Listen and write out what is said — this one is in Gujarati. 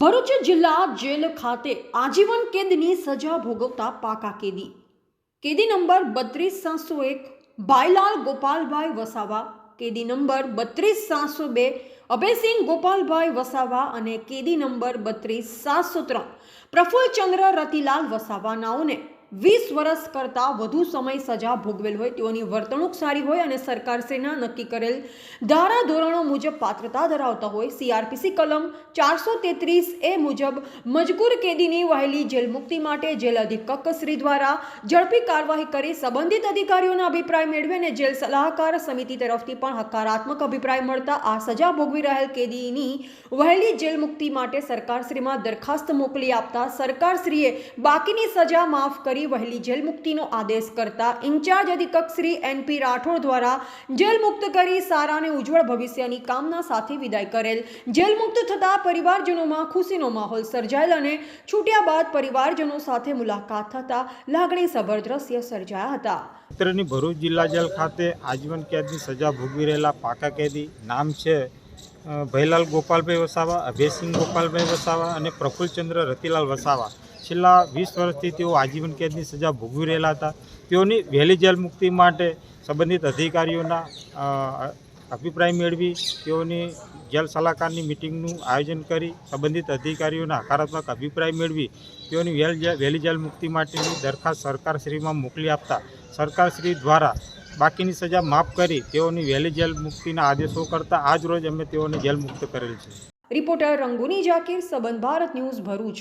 ભરૂચ જિલ્લા જેલ ખાતે આજીવન કેદની સજા ભોગવતા પાકા કેદી. કેદી નંબર બત્રીસ સાતસો એક, ભાઈલાલ ગોપાલભાઈ વસાવા. કેદી નંબર બત્રીસ સાતસો બે, અભયસિંહ ગોપાલભાઈ વસાવા અને કેદી નંબર બત્રીસ સાતસો ત્રણ. પ્રફુલ્લચંદ્ર રતિલાલ વસાવા નાઓને વીસ વર્ષ કરતાં વધુ સમય સજા ભોગવેલ હોય તેઓની વર્તણૂક સારી હોય અને સરકારશ્રીના નક્કી કરેલ ધારા ધોરણો મુજબ પાત્રતા ધરાવતા હોય સીઆરપીસી કલમ ચારસો તેત્રીસ એ મુજબ મજકૂર કેદીની વહેલી જેલ મુક્તિ માટે જેલ અધિક્ષક શ્રી દ્વારા ઝડપી કાર્યવાહી કરી સંબંધિત અધિકારીઓના અભિપ્રાય મેળવે અને જેલ સલાહકાર સમિતિ તરફથી પણ હકારાત્મક અભિપ્રાય મળતા આ સજા ભોગવી રહેલ કેદીની વહેલી જેલ મુક્તિ માટે સરકારશ્રીમાં દરખાસ્ત મોકલી આપતા સરકારશ્રીએ બાકીની સજા માફ કરી વહેલી જેલમુક્તિનો આદેશ કરતા ઇન્ચાર્જ અધિક્ષક શ્રી એનપી રાઠોડ દ્વારા જેલમુક્ત કરી સારા ઉજ્જવળ ભવિષ્યની કામના સાથે વિદાય કરેલ. જેલમુક્ત થતા પરિવારજનોમાં ખુશીનો માહોલ સર્જાયેલ અને છૂટ્યા બાદ પરિવારજનો સાથે મુલાકાત થતા લાગણીસભર દ્રશ્ય સર્જાયા હતા. ભરૂચ જિલ્લા જેલ ખાતે આજીવન કેદની સજા ભોગવી રહેલા પાકા કેદી નામ છે અ, ભૈલાલ ગોપાલભાઈ વસાવા અભયસિંહ ગોપાલભાઈ વસાવા અને પ્રફુલ્લચંદ્ર રતિલાલ વસાવા. છેલ્લા વીસ વર્ષથી તેઓ આજીવન કેદની સજા ભોગવી રહેલા હતા. તેઓની વહેલી જેલ મુક્તિ માટે સંબંધિત અધિકારીઓના અભિપ્રાય મેળવી તેઓની જેલ સલાહકારની મિટિંગનું આયોજન કરી સંબંધિત અધિકારીઓના હકારાત્મક અભિપ્રાય મેળવી તેઓની વહેલી જેલ મુક્તિ માટેની દરખાસ્ત સરકારશ્રીમાં મોકલી આપતા. સરકારશ્રી દ્વારા બાકીની સજા માફ કરી તેઓની વહેલી જેલ મુક્તિના આદેશો કરતા આજ રોજ અમે તેઓને જેલ મુક્ત કરેલ છે. રિપોર્ટર રંગુની જાકીર સંબંધ ભારત ન્યૂઝ ભરૂચ.